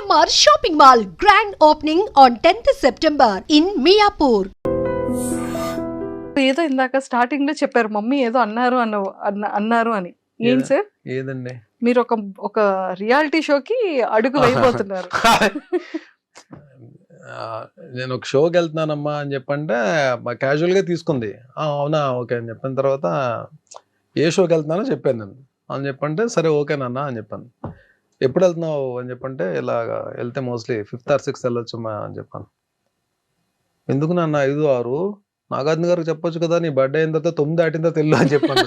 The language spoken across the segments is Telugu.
CMR shopping mall grand opening on 10th September in Miyapur ఏదో ఇందాక స్టార్టింగ్లో చెప్పారు మమ్మీ ఏదో అన్నారు అన్న అన్న- అన్నారు అని. ఏం? సార్? ఏదండి? మీరు ఒక ఒక రియాలిటీ షోకి అడుగు వేయబోతున్నారు. ఆ, నేను ఒక షోకి వెళ్తున్నానమ్మా అని చెప్పంటే క్యాజువల్గా తీసుకుంది. "ఆ, అవునా ఓకే అని చెప్పిన తర్వాత ఏ షోకి వెళ్తున్నానో చెప్పాను నేను అని చెప్పంటే సరే ఓకేనన్నా అని చెప్పాను. ఎప్పుడు వెళ్తున్నావు అని చెప్పంటే ఇలాగా వెళ్తే మోస్ట్లీ ఫిఫ్త్ ఆర్ సిక్స్త్ వెళ్ళొచ్చమ్మా అని చెప్పాను. ఎందుకు నాన్న ఐదు ఆరు? నాగార్జున గారికి చెప్పొచ్చు కదా నీ బర్త్డే అయిన తర్వాత తొమ్మిది దాటిన తర్వాత వెళ్ళు అని చెప్పాను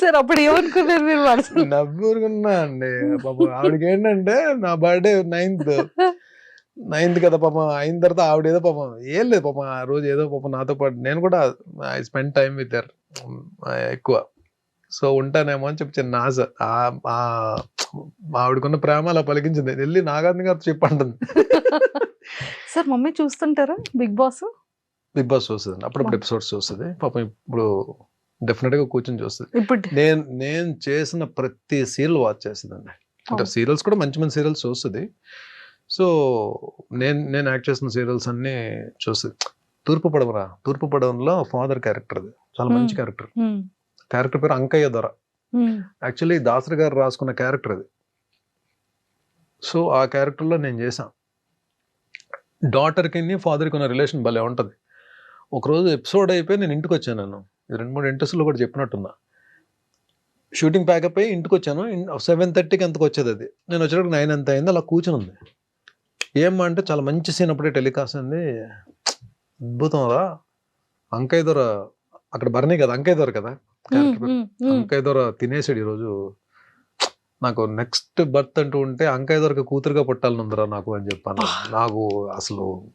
సార్ అప్పుడు ఏమనుకున్నారు మీరు మనసు? నవ్వుకున్నా అండి. పాపం ఆవిడకి ఏంటంటే నా బర్త్డే నైన్త్ నైన్త్ కదా పాపం అయిన తర్వాత ఆవిడ ఏదో పాపం ఏం లేదు పాపం ఆ రోజు ఏదో పాపం నాతో పాటు నేను కూడా I spend time with her ఎక్కువ. సో ఉంటానేమో అని చెప్పి చిన్న ఆశ. ఆ- ఆవిడకున్న ప్రేమ అలా పలికించింది. వెళ్ళి నాగార్జున గారు చెప్పంటుంది. Sir mummy చూస్తుంటారా? Big boss? Big boss చూస్తుంది అప్పుడప్పుడు ఎపిసోడ్స్ చూస్తుంది. పాపం ఇప్పుడు డెఫినెట్గా కూర్చొని చూస్తుంది. ఇప్పుడు నేను నేను చేసిన ప్రతి సీరియల్ వాచ్ చేస్తుందండి. అంటే. సీరియల్స్ కూడా మంచి మంచి సీరియల్స్ చూస్తుంది. సో నేను నేను యాక్ట్ చేసిన సీరియల్స్ అన్ని చూస్తుంది. తూర్పు పడవరా తూర్పు పడవలో ఫాదర్ క్యారెక్టర్ అది చాలా మంచి. క్యారెక్టర్. క్యారెక్టర్ పేరు అంకయ్య దొర. యాక్చువల్లీ దాసరి గారు రాసుకున్న క్యారెక్టర్ అది. సో ఆ క్యారెక్టర్లో నేను చేశాను. డాటర్కి ఫాదర్కి ఉన్న రిలేషన్ భలే ఉంటుంది. ఒకరోజు ఎపిసోడ్ అయిపోయి నేను ఇంటికి వచ్చాను నేను ఇది రెండు మూడు ఇంట్రెస్ట్లో కూడా చెప్పినట్టున్నా. షూటింగ్ ప్యాకప్ అయ్యి ఇంటికి వచ్చాను సెవెన్ థర్టీకి ఎంతకు వచ్చేది అది. నేను వచ్చేటప్పుడు నైన్ ఎంత అయింది. అలా కూర్చుని ఉంది. ఏమ్మా అంటే చాలా మంచి సీన్ అప్పుడే టెలికాస్ట్ అయింది అద్భుతం రా. అంకయ్య దొర అక్కడ బర్నీ కదా అంకయ్య దొర కదా? అంకయ్య దొర తినేసాడు ఈరోజు. నాకు నెక్స్ట్ బర్త్ అంటూ ఉంటే అంకయ్య దొరక కూతురుగా పుట్టాలని ఉందిరా నాకు అని చెప్పాను. నాకు అసలు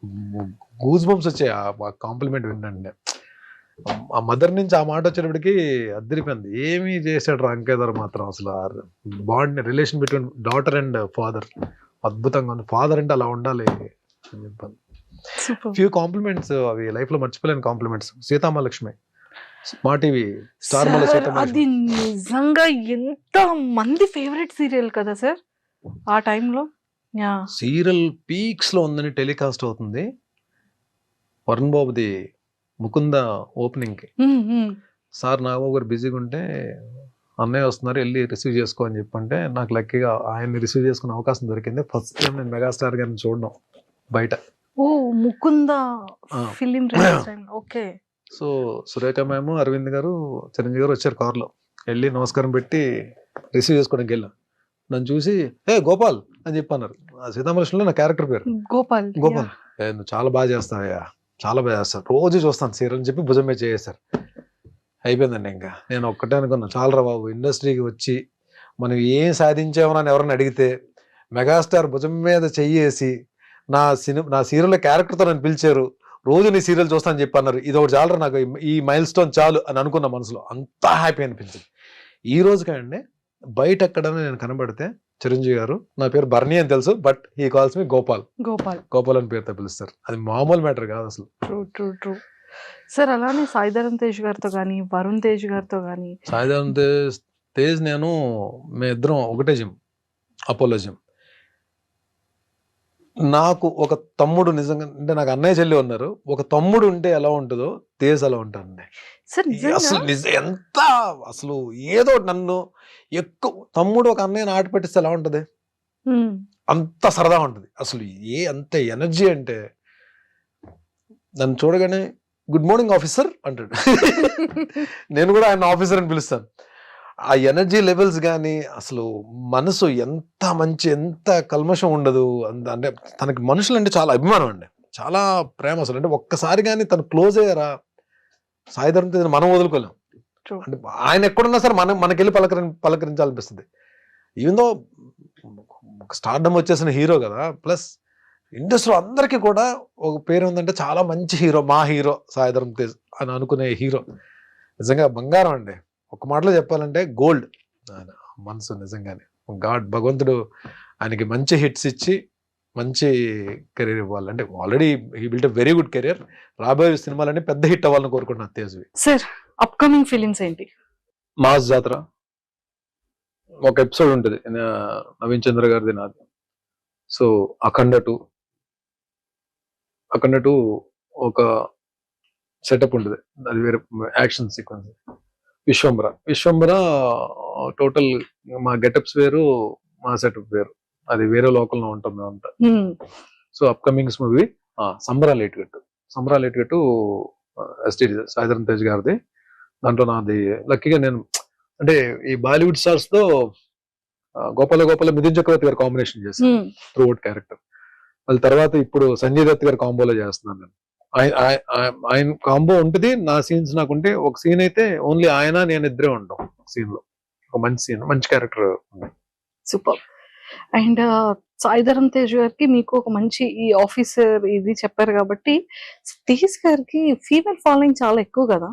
గూజ్ బంప్స్ వచ్చాయి. ఆ కాంప్లిమెంట్ వినండి ఆ మదర్ నుంచి ఆ మాట వచ్చేటప్పటికి అద్దరిపోయింది ఏమీ చేశాడు రా అంకయ్య దొర మాత్రం అసలు bond relation between daughter and father అద్భుతంగా ఉంది. ఫాదర్ అంటే అలా ఉండాలి అని చెప్పాను. ఫ్యూ కాంప్లిమెంట్స్ అవి లైఫ్లో మర్చిపోలేని కాంప్లిమెంట్స్ సీతామహాలక్ష్మి. మా టీవీ స్టార్ అది నిజంగా ఎంత మంది ఫేవరెట్ సీరియల్ కదా సార్? ఆ టైంలో? సీరియల్ పీక్స్లో ఉందని టెలికాస్ట్ అవుతుంది. వరుణ్ బాబుది ముకుంద ఓపెనింగ్కి. సార్ నాగబాబు గారు బిజీగా ఉంటే అన్నయ్య వస్తున్నారు వెళ్ళి రిసీవ్ చేసుకో అని చెప్పంటే నాకు లక్కీగా ఆయన్ని రిసీవ్ చేసుకునే అవకాశం దొరికింది. ఫస్ట్ టైం నేను మెగాస్టార్ గారిని చూడడం బయట. ఓ Mukunda. Film okay. So Surekha మేము అరవింద్ గారు చిరంజీవి గారు వచ్చారు కార్లో. వెళ్ళి నమస్కారం పెట్టి రిసీవ్ చేసుకోవడానికి వెళ్ళాం. నన్ను చూసి ఏ గోపాల్ అని చెప్పి అన్నారు. ఆ సీతామలక్ష్మిలో నా క్యారెక్టర్ పేరు. గోపాల్ గోపాల్. నువ్వు చాలా బాగా చేస్తావయ్యా. చాలా బాగా చేస్తావు. రోజు చూస్తాను సీరియల్ అని చెప్పి భుజం మీద చేసేసారు అయిపోయిందండి ఇంకా. నేను ఒక్కటే అనుకున్నా చాలరా బాబు ఇండస్ట్రీకి వచ్చి మనం ఏం సాధించామని ఎవరైనా అడిగితే మెగాస్టార్ భుజం మీద చెయ్యేసి నా సినిమా నా సీరియల్ క్యారెక్టర్తో నన్ను పిలిచారు. రోజు నీ సీరియల్ చూస్తాను చెప్పి అన్నారు ఇది ఒకటి చాలరా నాకు? ఈ- మైల్ స్టోన్ చాలు అని అనుకున్న మనసులో అంతా హ్యాపీ అనిపించింది. ఈ రోజు కండి బయట ఎక్కడైనా నేను కనబడితే చిరంజీవి గారు నా పేరు బర్నీ అని తెలుసు but he calls me Gopal. Gopal. Gopal అని పేరుతో పిలుస్తారు. అది మామూలు మ్యాటర్ కాదు అసలు. ట్రూ ట్రూ ట్రూ సార్ అలానే సాయిధరం తేజ్ గారితో కానీ వరుణ్ తేజ్ గారితో కానీ సాయిధరం తేజ్ తేజ్ నేను మీ ఇద్దరం ఒకటే జిమ్ అపోలో జిమ్ నాకు ఒక తమ్ముడు నిజంగా అంటే నాకు అన్నయ్య చెల్లి ఉన్నారు. ఒక తమ్ముడు ఉంటే ఎలా ఉంటుందో తేజ్ అలా ఉంటానండి సార్ అసలు నిజ ఎంత అసలు ఏదో నన్ను ఎక్కువ తమ్ముడు ఒక అన్నయ్య ఆట పెట్టిస్తే ఎలా ఉంటది? అంత సరదా ఉంటుంది. అసలు ఏ అంత ఎనర్జీ అంటే నన్ను చూడగానే గుడ్ మార్నింగ్ ఆఫీసర్ అంటాడు. నేను కూడా ఆయన ఆఫీసర్ అని పిలుస్తాను. ఆ ఎనర్జీ లెవెల్స్ కానీ అసలు మనసు ఎంత మంచి ఎంత కల్మషం ఉండదు. అంటే తనకి మనుషులు అంటే చాలా అభిమానం అండి. చాలా ప్రేమ అసలు. అంటే ఒక్కసారి కానీ తను క్లోజ్ అయ్యారా? సాయిధరం తేజ్ మనం వదులుకోలేం. అంటే ఆయన ఎక్కడున్నా సరే మనం మనకెళ్ళి పలకరి పలకరించాలనిపిస్తుంది. ఈవెందో స్టార్డమ్ వచ్చేసిన హీరో కదా ప్లస్ ఇండస్ట్రీ అందరికీ కూడా ఒక పేరు ఉందంటే చాలా మంచి హీరో మా హీరో సాయిధరం తేజ్ అని అనుకునే హీరో. నిజంగా బంగారం అండి. ఒక మాటలో చెప్పాలంటే గోల్డ్. ఆయన మనసు నిజంగానే. గాడ్ భగవంతుడు ఆయనకి మంచి హిట్స్ ఇచ్చి మంచి కెరీర్ ఇవ్వాలి. అంటే already he built a very good career. రాబోయే సినిమాలన్నీ పెద్ద హిట్ అవ్వాలని కోరుకుంటున్నాను తేజ్వి సార్ అప్కమింగ్ ఫిలిమ్స్ ఏంటి? మాస్ జాతర. ఒక ఎపిసోడ్ ఉంటుంది నవీన్ చంద్ర గారిది నాది. So Akhanda two. Akhanda two ఒక సెటప్ ఉంటుంది. అది వేరే action sequence. Vishwambhara Vishwambhara total మా గెటప్స్ వేరు మా సెటప్ వేరు. అది వేరే లోకల్లో ఉంటాం మేమంతా. హ్మ్. So upcomings movie Sambarala Gattu. Sambarala Gattu STD Sai Dharam Tej గారిది. దాంట్లో నాది లక్కీగా నేను అంటే ఈ బాలీవుడ్ స్టార్స్తో గోపాల గోపాల మిథున్ చక్రవర్తి గారు కాంబినేషన్ చేశాను. Throughout character. మళ్ళీ తర్వాత ఇప్పుడు సంజయ్ దత్ గారు కాంబోలో చేస్తున్నాను నేను. ఆయన ఆయ- ఆయ- ఆయన కాంబో ఉంటుంది. నా సీన్స్ నాకుంటే ఒక సీన్ అయితే ఓన్లీ ఆయన నేను ఇద్దరే ఉంటాం సీన్లో. ఒక మంచి సీన్ మంచి character super and Sai Dharam Tej గారికి మీకు ఒక మంచి ఈ ఆఫీసర్ ఇది చెప్పారు కాబట్టి తేజ్ గారికి ఫీమేల్ ఫాలోయింగ్ చాలా ఎక్కువ కదా.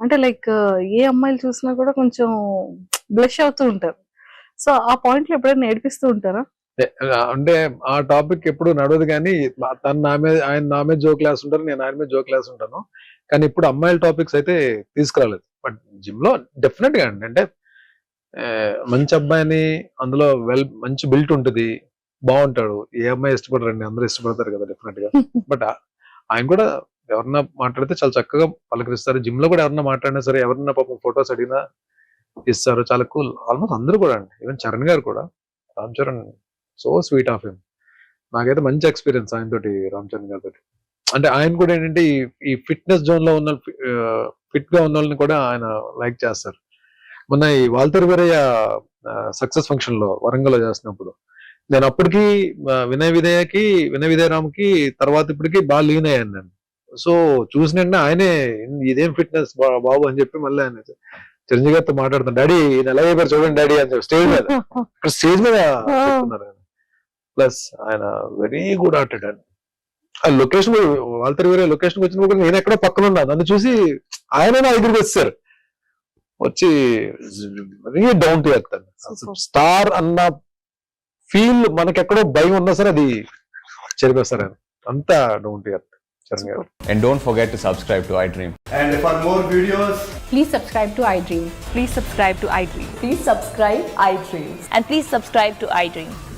అంటే లైక్ ఏ అమ్మాయిలు చూసినా కూడా కొంచెం బ్లష్ అవుతూ ఉంటారు. సో ఆ పాయింట్లో ఎప్పుడైనా నేర్పిస్తూ ఉంటారా? అంటే ఆ టాపిక్ ఎప్పుడు నడవదు కానీ తను నా మీద ఆయన నా మీద జో క్లాస్ ఉంటారు నేను ఆయన మీద జో క్లాస్ ఉంటాను కానీ ఇప్పుడు అమ్మాయిల టాపిక్స్ అయితే తీసుకురాలేదు. బట్ జిమ్లో డెఫినెట్గా అండి. అంటే మంచి అబ్బాయిని అందులో వెల్ మంచి బిల్ట్ ఉంటుంది బాగుంటాడు. ఏ అమ్మాయి ఇష్టపడరండి? అందరూ ఇష్టపడతారు కదా డెఫినెట్గా. బట్ ఆయన కూడా ఎవరన్నా మాట్లాడితే చాలా చక్కగా పలకరిస్తారు. జిమ్లో కూడా ఎవరన్నా మాట్లాడినా సరే ఎవరన్నా పాపం ఫొటోస్ అడిగినా ఇస్తారు. చాలా కూల్ ఆల్మోస్ట్ అందరూ కూడా అండి. ఈవెన్ చరణ్ గారు కూడా. Ram Charan so sweet of him. నాకైతే మంచి ఎక్స్పీరియన్స్ ఆయన తోటి రామ్ చరణ్ గారి తోటి అంటే ఆయన కూడా ఏంటంటే ఈ- ఈ ఫిట్నెస్ జోన్లో ఉన్న ఫిట్గా ఉన్న వాళ్ళని కూడా ఆయన లైక్ చేస్తారు. మొన్న ఈ వాల్తర్ వీరయ్య సక్సెస్ ఫంక్షన్లో వరంగల్లో చేసినప్పుడు నేను అప్పటికి వినయ విధేయకి వినయ విధేయరామ్కి తర్వాత ఇప్పటికి బాగా లీన్ అయ్యాను నేను. సో చూసిన వెంటనే ఆయనే ఇదేం ఫిట్నెస్ బాబు అని చెప్పి మళ్ళీ ఆయన చిరంజీవి గారితో మాట్లాడుతాను డాడీ ఈయన ఎలా అయిపోయారు చూడండి డాడీ అని చెప్పి స్టేజ్ మీద. ఇక్కడ స్టేజ్ మీద చెప్తున్నారు ప్లస్ ఆయన వెరీ గుడ్ ఆర్టెడ్ అండి ఆ లొకేషన్ వాళ్ళతో వేరే లొకేషన్ వచ్చినప్పుడు కూడా నేను ఎక్కడో పక్కన ఉన్నా నన్ను చూసి ఆయన నా దగ్గరికి వచ్చారు వచ్చి very down to earth Super. Star అన్న ఫీల్ మనకెక్కడో భయం ఉన్నా సరే అది చెరిపేస్తారు ఆయన అంతా down to earth And don't forget to subscribe to iDream. And for more videos, Please subscribe to iDream. Please subscribe to iDream. Please subscribe iDream. And please subscribe to iDream.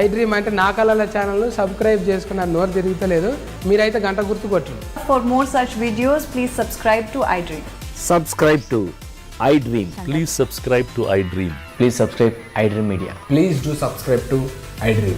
IDream అంటే నా కళల ఛానల్ను సబ్స్క్రైబ్ చేసుకున్నారు నోరు తిరుగుతలేదు. మీరైతే గంట గుర్తు కొట్టు for more such videos please subscribe to iDream subscribe to iDream please subscribe to iDream please subscribe iDream media please do subscribe to iDream